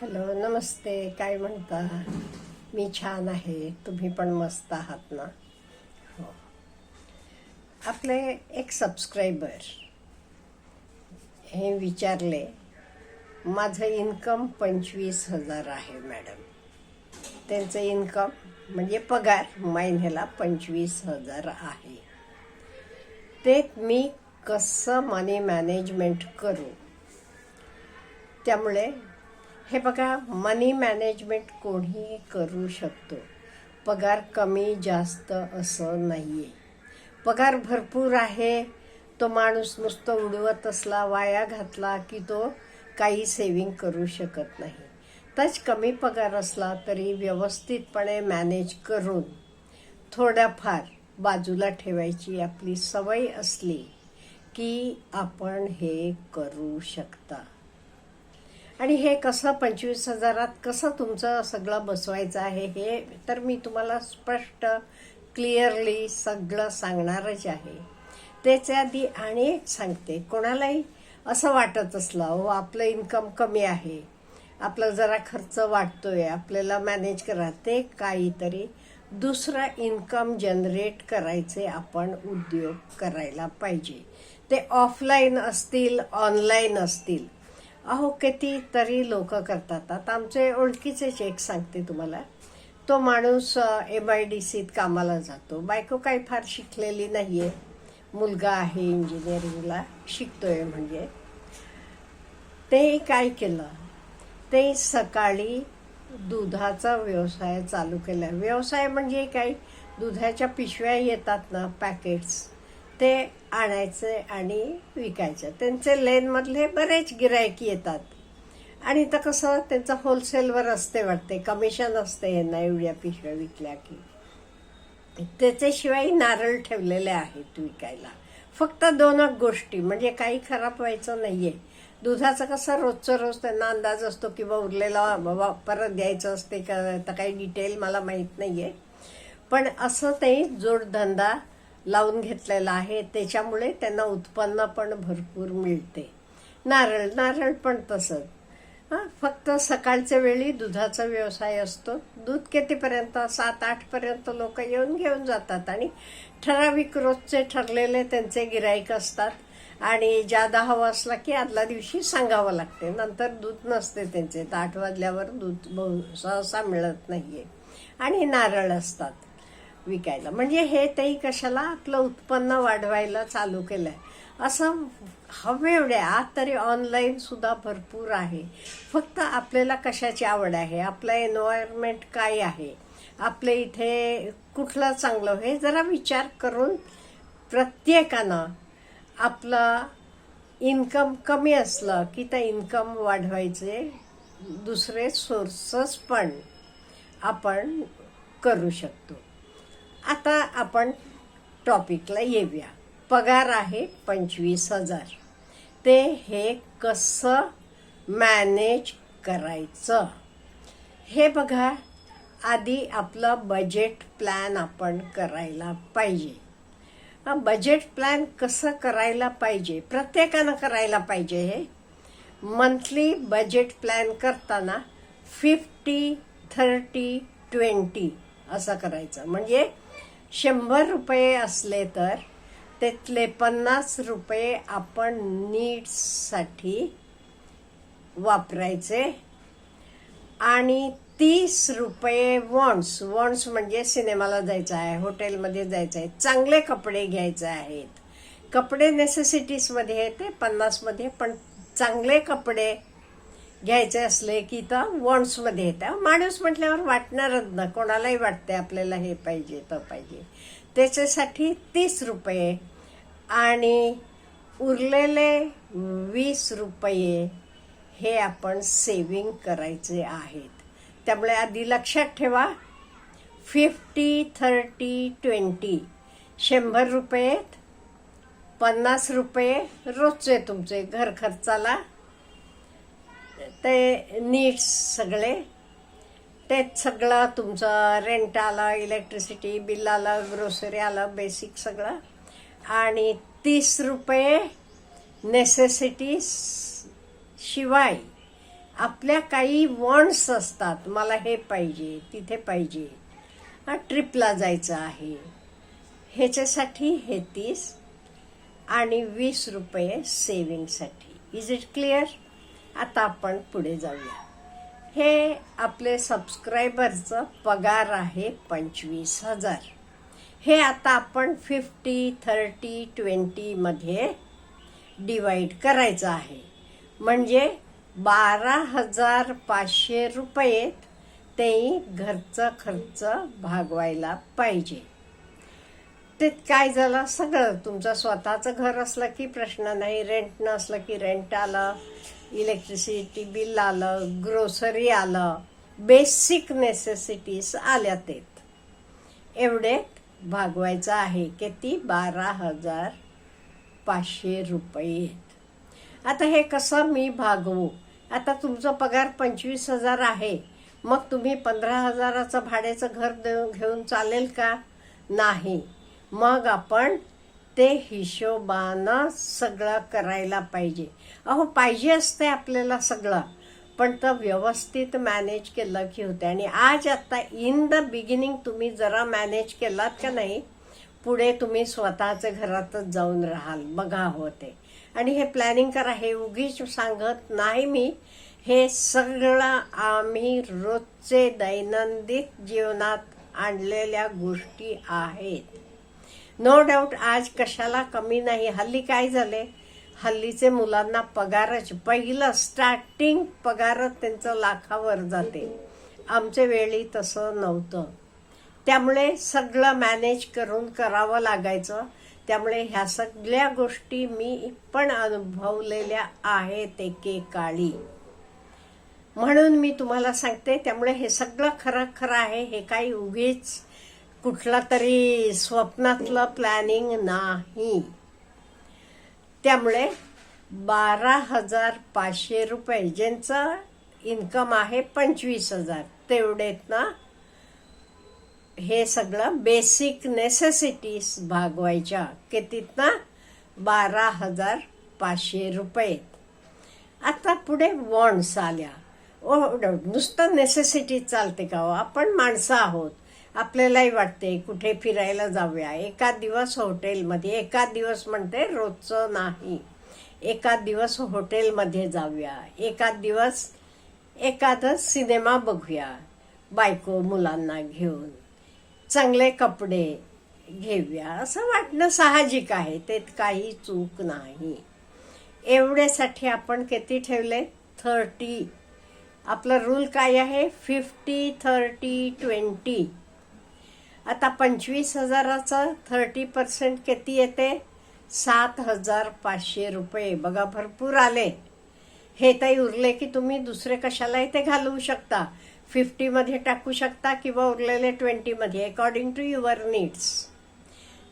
Hello नमस्ते. काय म्हणता? मी छान आहे. तुम्ही पण मस्त आहात ना? हो. आपले एक सबस्क्रायबर हे विचारले माझं इन्कम पंचवीस हजार आहे मॅडम त्यांचं इन्कम म्हणजे पगार महिन्याला पंचवीस हजार आहे. ते मी कसं मनी मॅनेजमेंट करू? त्यामुळे हे बघा मनी मॅनेजमेंट कोणीही करू शकतो. पगार कमी जास्त असं नाही आहे पगार भरपूर आहे तो माणूस नुसतं उडवत असला वाया घातला की तो काही सेविंग करू शकत नाही. तच कमी पगार असला तरी व्यवस्थितपणे मॅनेज करून थोड्याफार बाजूला ठेवायची आपली सवय असली की आपण हे करू शकता. आणि हे कसं पंचवीस हजारात कसं तुमचं सगळं बसवायचं आहे हे तर मी तुम्हाला स्पष्ट क्लिअरली सगळं सांगणारच आहे. त्याच्या आधी आणि एक सांगते कोणालाही असं वाटत असलं हो आपलं इन्कम कमी आहे आपलं जरा खर्च वाढतोय आपल्याला मॅनेज करा ते काहीतरी दुसरा इन्कम जनरेट करायचे आपण उद्योग करायला पाहिजे. ते ऑफलाईन असतील ऑनलाईन असतील अहो किती तरी लोक करतात. आता आमचे ओळखीचेच एक सांगते तुम्हाला. तो माणूस एम आय डी सीत कामाला जातो. बायको काही फार शिकलेली नाही आहे मुलगा आहे इंजिनिअरिंगला शिकतोय म्हणजे. ते काय केलं? ते सकाळी दुधाचा व्यवसाय चालू केला. व्यवसाय म्हणजे काही दुधाच्या पिशव्या येतात ना पॅकेट्स. ते आणायचे आणि विकायचे. त्यांचे लेनमधले बरेच गिरायक येतात. आणि तर कसं त्यांचं होलसेलवर असते वाटते कमिशन असते यांना एवढ्या पिशव्या विकल्या की. त्याच्याशिवाय नारळ ठेवलेले आहेत विकायला. फक्त दोनच गोष्टी म्हणजे काही खराब व्हायचं नाही आहे दुधाचं कसं रोजचं रोज त्यांना अंदाज असतो किंवा उरलेला बाबा परत द्यायचं असते का तर काही डिटेल मला माहीत नाही आहे पण असं ते जोडधंदा लावून घेतलेला आहे. त्याच्यामुळे त्यांना उत्पन्न पण भरपूर मिळते. नारळ नारळ पण तसंच हां फक्त सकाळच्या वेळी दुधाचा व्यवसाय असतो. दूध कितीपर्यंत? सात आठपर्यंत लोक येऊन घेऊन जातात आणि ठराविक रोजचे ठरलेले त्यांचे गिराईक असतात. आणि जादा हवा असला की आदल्या दिवशी सांगावं लागते. नंतर दूध नसते त्यांचे. तर आठ वाजल्यावर दूध बहु सहसा मिळत नाही आहे आणि नारळ असतात. विकायला. म्हणजे हे तरी कशाला आपलं उत्पन्न वाढवायला चालू केलंय? असं हवे एवढे. आज तरी ऑनलाईन सुद्धा भरपूर आहे. फक्त आपल्याला कशाची आवड आहे? आपलं एन्व्हायरमेंट काय आहे? आपल्या इथे कुठलं चांगलं? हे जरा विचार करून प्रत्येकानं आपलं इन्कम कमी असलं की त्या इन्कम वाढवायचे दुसरे सोर्सेस पण आपण करू शकतो. आता आपण टॉपिकला येऊया. पगार आहे पंचवीस हजार. ते हे कसं मॅनेज करायचं? हे बघा. आधी आपलं बजेट प्लॅन आपण करायला पाहिजे. बजेट प्लॅन कसं करायला पाहिजे? प्रत्येकानं करायला पाहिजे हे. मंथली बजेट प्लॅन करताना फिफ्टी थर्टी ट्वेंटी असं करायचं. म्हणजे शंभर रुपये असले तर त्यातले पन्नास रुपये आपण नीड्ससाठी वापरायचे. आणि तीस रुपये वॉन्ट्स वॉन्ट्स म्हणजे सिनेमाला जायचं आहे हॉटेलमध्ये जायचं आहे चांगले कपडे घ्यायचे आहेत. कपडे नेसेसिटीजमध्ये येते पन्नासमध्ये पण चांगले कपडे घ्यायचे असले की तर वॉन्ट्समध्ये येतं. माणूस म्हटल्यावर वाटणारच ना कोणालाही वाटते आपल्याला हे पाहिजे तर पाहिजे. त्याच्यासाठी तीस रुपये आणि उरलेले वीस रुपये हे आपण सेविंग करायचे आहेत. त्यामुळे आधी लक्षात ठेवा फिफ्टी थर्टी ट्वेंटी शंभर रुपये पन्नास रुपये रोजचे तुमचे घर खर्चाला ते नीड्स सगळे. तेच सगळं तुमचं रेंट आलं इलेक्ट्रिसिटी बिल आलं ग्रोसरी आलं बेसिक सगळं. आणि तीस रुपये नेसेसिटीज शिवाय आपल्या काही वॉन्ट्स असतात. मला हे पाहिजे तिथे पाहिजे. हा ट्रिपला जायचं आहे. ह्याच्यासाठी हे तीस आणि वीस रुपये सेविंगसाठी इज इट क्लिअर आता आपण पुढे जाऊया. हे आपले सबस्क्रायबरचं पगार आहे पंचवीस हजार. हे आता आपण फिफ्टी थर्टी ट्वेंटीमध्ये डिवाईड करायचं आहे. म्हणजे बारा हजार पाचशे रुपये ते घरचं खर्च भागवायला पाहिजे. ते काय झालं? सगळं तुमचं स्वतःचं घर असलं की प्रश्न नाही. रेंट नसलं की रेंट आलं. इलेक्ट्रिसिटी बिल आलं. ग्रोसरी आलं. बेसिक नेसेसिटीज आल्या तेत एवढे भागवायचं आहे किती बारा हजार पाचशे रुपये आता हे कसं मी भागवू? आता तुमचा पगार पंचवीस हजार आहे. मग तुम्ही पंधरा हजाराचं भाड्याचं घर देऊ घेऊन चालेल का? नाही. मग आपण ते हिशोबानं सगळं करायला पाहिजे. अहो पाहिजे असते आपल्याला सगळं पण तर व्यवस्थित मॅनेज केलं की होते. आणि आज आता इन द बिगिनिंग तुम्ही जरा मॅनेज केलात का नाही पुढे तुम्ही स्वतःच्या घरातच जाऊन राहाल बघा होते आणि हे प्लॅनिंग करा हे उगीच सांगत नाही मी. हे सगळं आम्ही रोजचे दैनंदिन जीवनात आणलेल्या गोष्टी आहेत. नो डाऊट आज कशाला कमी नाही. हल्ली काय झाले हल्लीचे मुलांना पगारच. पहिलं स्टार्टिंग पगारच त्यांचं लाखावर जाते. आमच्या वेळी तसं नव्हतं. त्यामुळे सगळं मॅनेज करून करावं लागायचं. त्यामुळे ह्या सगळ्या गोष्टी मी पण अनुभवलेल्या आहेत एकेकाळी. म्हणून मी तुम्हाला सांगते त्यामुळे हे सगळं खरं खरं आहे. हे काही उगीच कुठला तरी स्वप्नातलं प्लॅनिंग नाही. त्यामुळे बारा हजार पाचशे रुपये ज्यांचं इन्कम आहे पंचवीस हजार तेवढेत ना हे सगळं बेसिक नेसेसिटीज भागवायच्या. कितीत ना? बारा हजार पाचशे रुपये. आता पुढे वॉन्ड्स आल्या. ओ नुसतं नेसेसिटी चालते का हो? आपण माणसं आहोत. आपल्यालाही वाटते कुठे फिरायला जाऊया. एका दिवस हॉटेलमध्ये एका दिवस म्हणते रोजचं नाही. एका दिवस हॉटेलमध्ये जाऊया. एका दिवस एखादं सिनेमा बघूया बायको मुलांना घेऊन. चांगले कपडे घेऊया. असं वाटणं साहजिक आहे तेत काही चूक नाही. एवढ्यासाठी आपण किती ठेवले? थर्टी. आपला रूल काय आहे? Fifty thirty twenty. आता पंचवीस हजाराचं थर्टी पर्सेंट किती येते? सात हजार पाचशे रुपये. बघा भरपूर आले. हे ताई उरले की तुम्ही दुसरे कशालाही ते घालवू शकता. फिफ्टीमध्ये टाकू शकता किंवा उरलेले ट्वेंटीमध्ये अकॉर्डिंग टू युअर नीड्स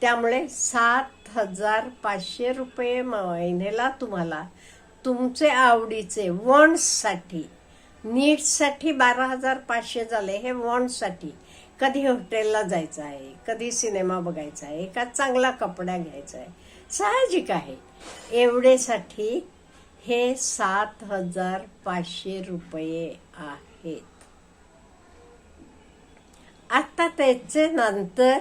त्यामुळे सात हजार पाचशे रुपये महिन्याला तुम्हाला तुमचे आवडीचे वॉन्ट्ससाठी नीड्ससाठी बारा हजार पाचशे झाले हे वॉन्ट्ससाठी कधी हॉटेलला जायचं आहे कधी सिनेमा बघायचा आहे का चांगला कपडा घ्यायचा आहे? साहजिक आहे. एवढेसाठी हे सात हजार पाचशे रुपये आहेत. आता त्याचे नंतर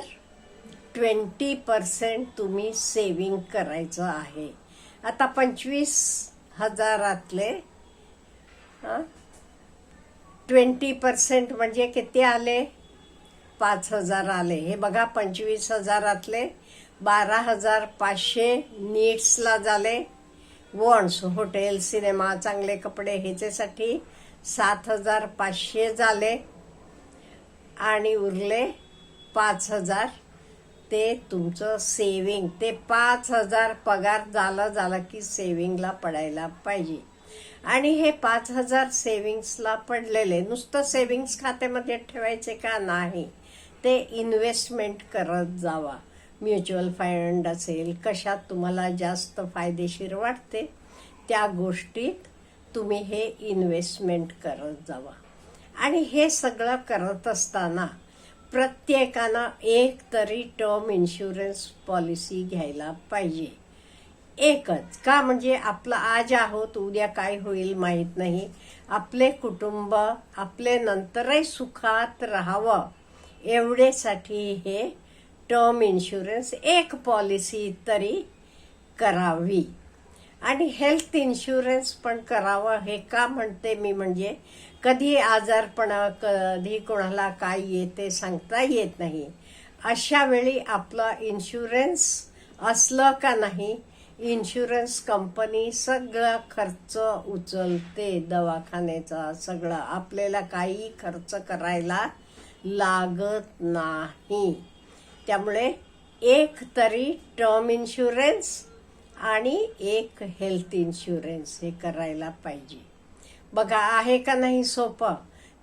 ट्वेंटी पर्सेंट तुम्ही सेविंग करायचं आहे. आता पंचवीस हजारातले ट्वेंटी पर्सेंट म्हणजे किती आले? पाच हजार आले. हे बघा पंचवीस हजारातले बारा हजार पाचशे नीड्सला झाले. वॉन्स हॉटेल सिनेमा चांगले कपडे ह्याच्यासाठी सात हजार पाचशे झाले. आणि उरले पाच हजार. ते तुमचं सेविंग ते पाच हजार पगार झालं झालं की सेविंगला पडायला पाहिजे. आणि हे पाच हजार सेविंग्सला पडलेले. नुसतं सेविंग्स खात्यामध्ये ठेवायचे का नाही? ते इन्व्हेस्टमेंट करत जावा. म्युच्युअल फंड असेल कशात तुम्हाला जास्त फायदेशीर वाटते त्या गोष्टीत तुम्ही हे इन्व्हेस्टमेंट करत जावा. आणि हे सगळं करत असताना प्रत्येकानं एक तरी टर्म इन्शुरन्स पॉलिसी घ्यायला पाहिजे. एकच का म्हणजे आपलं आज आहोत उद्या काय होईल माहीत नाही. आपले कुटुंब आपले नंतरही सुखात राहावं. एवढेसाठी हे टर्म इन्शुरन्स एक पॉलिसी तरी करावी. आणि हेल्थ इन्शुरन्स पण करावं हे का म्हणते मी म्हणजे कधी आजारपण कधी कोणाला काय येते सांगता येत नाही. अशा वेळी आपलं इन्शुरन्स असलं का नाही इन्शुरन्स कंपनी सगळा खर्च उचलते दवाखान्याचा सगळं. आपल्याला काही खर्च करायला लागत नाही. त्यामुळे एक तरी टर्म इन्शुरन्स आणि एक हेल्थ इन्शुरन्स हे करायला पाहिजे. बघा आहे का नाही सोपं?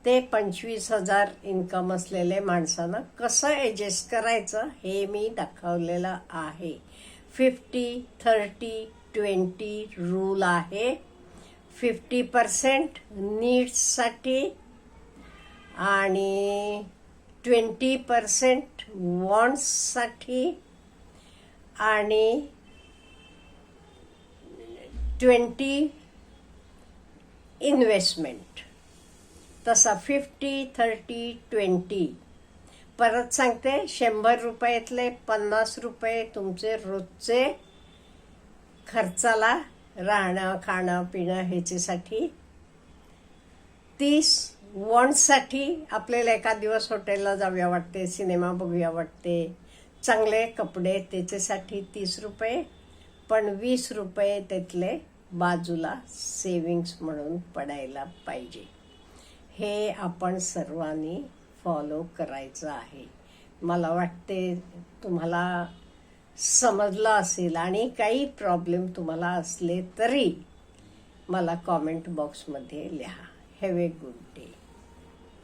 ते पंचवीस हजार इन्कम असलेले माणसानं कसं ॲडजस्ट करायचं हे मी दाखवलेलं आहे. फिफ्टी थर्टी ट्वेंटी रूल आहे. फिफ्टी पर्सेंट नीड्ससाठी आणि ट्वेंटी पर्सेंट वॉन्ट्ससाठी आणि ट्वेंटी इन्व्हेस्टमेंट. तसा फिफ्टी थर्टी ट्वेंटी. परत सांगते शंभर रुपयातले पन्नास रुपये तुमचे रोजचे खर्चाला राहणं खाणं पिणं ह्याच्यासाठी तीस वॉन्टसाठी आपल्याला एका दिवस हॉटेलला जाऊया वाटते सिनेमा बघूया वाटते. चांगले कपडे त्याच्यासाठी तीस रुपये पण वीस रुपये त्यातले बाजूला सेविंग्स म्हणून पडायला पाहिजे. हे आपण सर्वांनी फॉलो करायचं आहे. मला वाटते तुम्हाला समजलं असेल आणि काही प्रॉब्लेम तुम्हाला असले तरी मला कॉमेंट बॉक्समध्ये लिहा. Have a good day